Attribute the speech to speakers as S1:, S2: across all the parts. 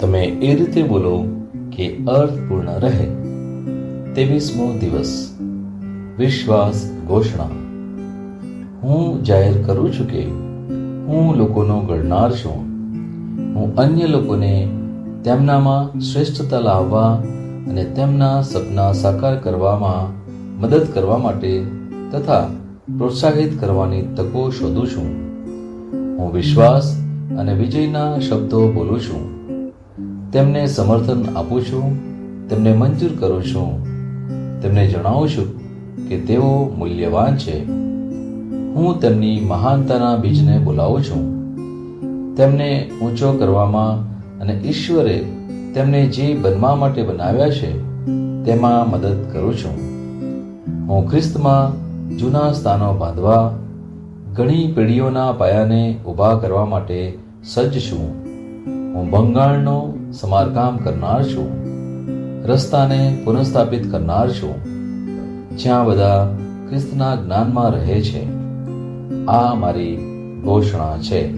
S1: તમે એ રીતે બોલો કે અર્થપૂર્ણ રહે. તેવીસમો દિવસ. વિશ્વાસ ઘોષણા. હું જાહેર કરું છું કે હું લોકોનો ગણનાર છું. હું અન્ય લોકોને તેમનામાં શ્રેષ્ઠતા લાવવા અને તેમના સપના સાકાર કરવામાં મદદ કરવા માટે તથા પ્રોત્સાહિત કરવાની તકો શોધું છું. હું વિશ્વાસ અને વિજયના શબ્દો બોલું છું. તેમને સમર્થન આપું છું, તેમને મંજૂર કરું છું, તેમને જણાવું છું કે તેઓ મૂલ્યવાન છે. હું તેમની મહાનતાના બીજને બોલાવું છું. તેમને ઊંચો કરવામાં અને ઈશ્વરે તેમને જે બનવા માટે બનાવ્યા છે, તેમાં મદદ કરું છું. હું ખ્રિસ્તમાં જૂના સ્થાનો બાંધવા, ઘણી પેઢીઓના પાયાને ઊભા કરવા માટે સજ્જ છું. હું બંગાળનો સમારકામ કરનાર છું. રસ્તાને પુનઃસ્થાપિત કરનાર છું. જ્યાં બધા ખ્રિસ્તના જ્ઞાનમાં રહે છે. આ મારી ઘોષણા છે.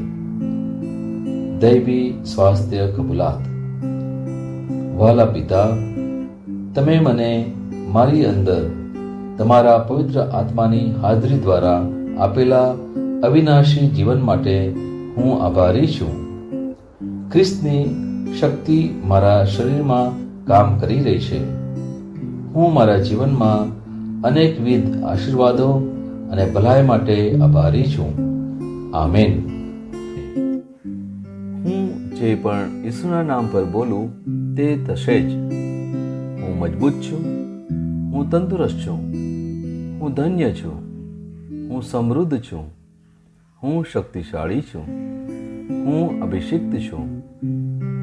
S1: દૈવી સ્વાસ્થ્ય કબૂલાત. વાલા પિતા, તમે મને મારી અંદર તમારા પવિત્ર આત્માની હાજરી દ્વારા આપેલા અવિનાશી જીવન માટે હું આભારી છું. ખ્રિસ્તની શક્તિ મારા શરીરમાં કામ કરી રહી છે. હું મારા જીવનમાં અનેકવિધ આશીર્વાદો અને ભલાઈ માટે આભારી છું. આમેન.
S2: હું જે પણ ઈસુના નામ પર બોલું, તે થશે જ. હું મજબૂત છું. હું તંદુરસ્ત છું. હું ધન્ય છું. હું સમૃદ્ધ છું. હું શક્તિશાળી છું. હું અભિષિક્ત છું.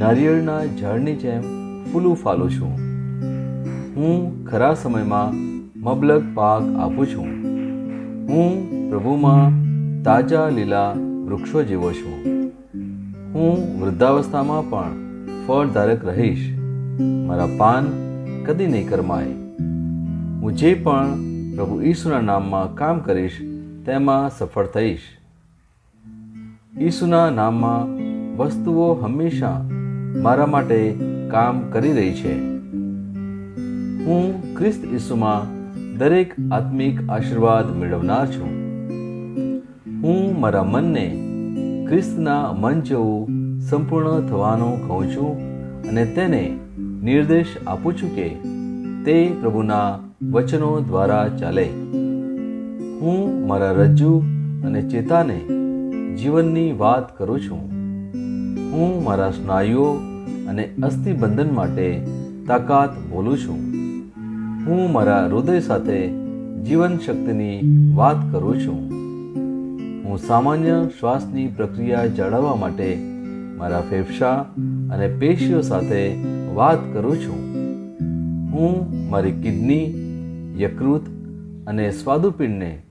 S2: નારિયેળના ઝાડની જેમ ફૂલું ફાલું છું. હું ખરા સમયમાં મબલક પાક આપું છું. હું પ્રભુમાં તાજા લીલા વૃક્ષો જેવો છું. હું વૃદ્ધાવસ્થામાં પણ ફળધારક રહીશ. મારા પાન કદી નહીં કરમાય. હું જે પણ પ્રભુ ઈસુના નામમાં કામ કરીશ, તેમાં સફળ થઈશ. ઈસુના નામમાં વસ્તુઓ હંમેશા મારા માટે કામ કરી રહી છે. હું ખ્રિસ્ત ઈસુમાં દરેક આત્મિક આશીર્વાદ મેળવનાર છું. હું મારા મનને ખ્રિસ્તના મન જેવું સંપૂર્ણ થવાનું કહું છું અને તેને નિર્દેશ આપું છું કે તે પ્રભુના વચનો દ્વારા ચાલે. હું મારા રજ્જુ અને ચેતાને જીવનની વાત કરું છું. હું મારા સ્નાયુઓ અને અસ્થિબંધન માટે તાકાત બોલું છું. હું મારા હૃદય સાથે જીવન શક્તિની વાત કરું છું. હું સામાન્ય શ્વાસની પ્રક્રિયા જાળવવા માટે મારા ફેફસા અને પેશીઓ સાથે વાત કરું છું. હું મારી કિડની, યકૃત અને સ્વાદુપિંડને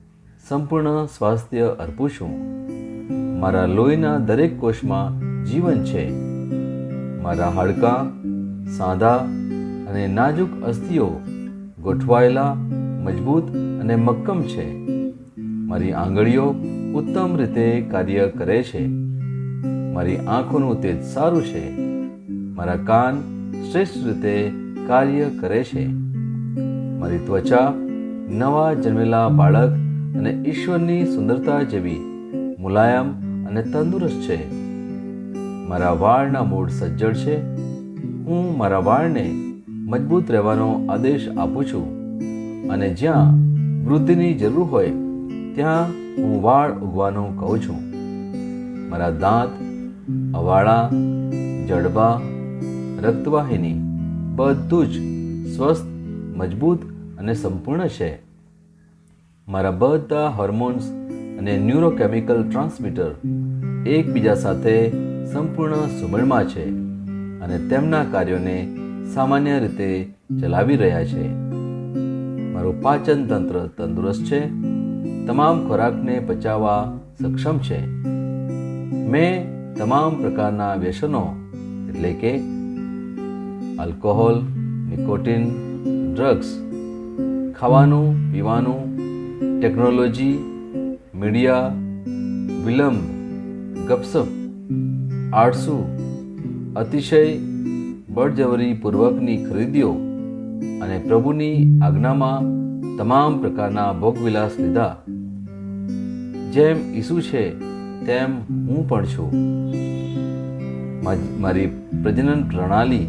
S2: સંપૂર્ણ સ્વાસ્થ્ય અર્પું છું. મારા લોહીના દરેક કોષમાં જીવન છે. મારા હાડકાં, સાંધા અને નાજુક અસ્થિઓ ગોઠવાયેલા, મજબૂત અને મક્કમ છે. મારી આંગળીઓ ઉત્તમ રીતે કાર્ય કરે છે. મારી આંખોનું તેજ સારું છે. મારા કાન શ્રેષ્ઠ રીતે કાર્ય કરે છે. મારી ત્વચા નવા જન્મેલા બાળક અને ઈશ્વરની સુંદરતા જેવી મુલાયમ અને તંદુરસ્ત છે. મારા વાળના મૂળ સજ્જડ છે. હું મારા વાળને મજબૂત રહેવાનો આદેશ આપું છું. અને જ્યાં વૃદ્ધિની જરૂર હોય, ત્યાં હું વાળ ઉગવાનું કહું છું. મારા દાંત, અવાળા, જડબા, રક્તવાહિની બધું જ સ્વસ્થ, મજબૂત અને સંપૂર્ણ છે. મારા બધા હોર્મોન્સ અને ન્યુરોકેમિકલ ટ્રાન્સમીટર એકબીજા સાથે સંપૂર્ણ સુમેળમાં છે અને તેમના કાર્યોને સામાન્ય રીતે ચલાવી રહ્યા છે. મારું પાચન તંત્ર તંદુરસ્ત છે. તમામ ખોરાકને પચાવવા સક્ષમ છે. મેં તમામ પ્રકારના વ્યસનો, એટલે કે આલ્કોહોલ, નિકોટિન, ડ્રગ્સ, ખાવાનું, પીવાનું, ટેકનોલોજી, મીડિયા, વિલંબ, ગપસપ આળસુ અતિશય બળજબરીપૂર્વકની ખરીદીઓ અને પ્રભુની આજ્ઞામાં તમામ પ્રકારના ભોગવિલાસ લીધા. જેમ ઈસુ છે, તેમ હું પણ છું. મારી પ્રજનન પ્રણાલી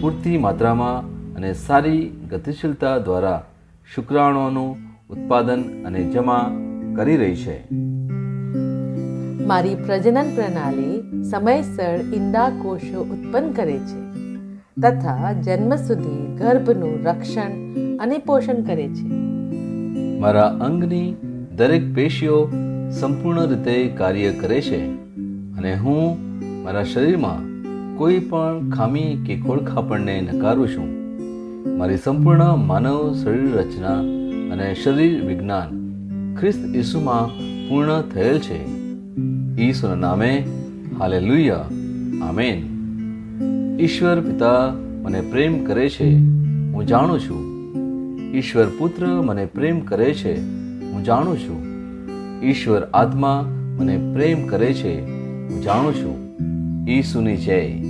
S2: પૂરતી માત્રામાં અને સારી ગતિશીલતા દ્વારા શુક્રાણુઓનું ઉત્પાદન અને જમા કરી રહી છે.
S3: મારી પ્રજનન પ્રણાલી સમયસર ઈંડા કોષો ઉત્પન્ન કરે છે તથા જન્મ સુધી ગર્ભનું રક્ષણ અને પોષણ કરે છે.
S2: મારા અંગની દરેક પેશીઓ સંપૂર્ણ રીતે કાર્ય કરે છે અને હું મારા શરીરમાં કોઈ પણ ખામી કે ખોળખાપણને નકારું છું. મારી સંપૂર્ણ માનવ શરીર રચના અને શરીર વિજ્ઞાન ખ્રિસ્ત ઈસુમાં પૂર્ણ થયેલ છે. ઈસુના નામે હાલે હાલેલુયા આમેન ઈશ્વર પિતા મને પ્રેમ કરે છે હું જાણું છું ઈશ્વર પુત્ર મને પ્રેમ કરે છે હું જાણું છું ઈશ્વર આત્મા મને પ્રેમ કરે છે હું જાણું છું ઈસુની જય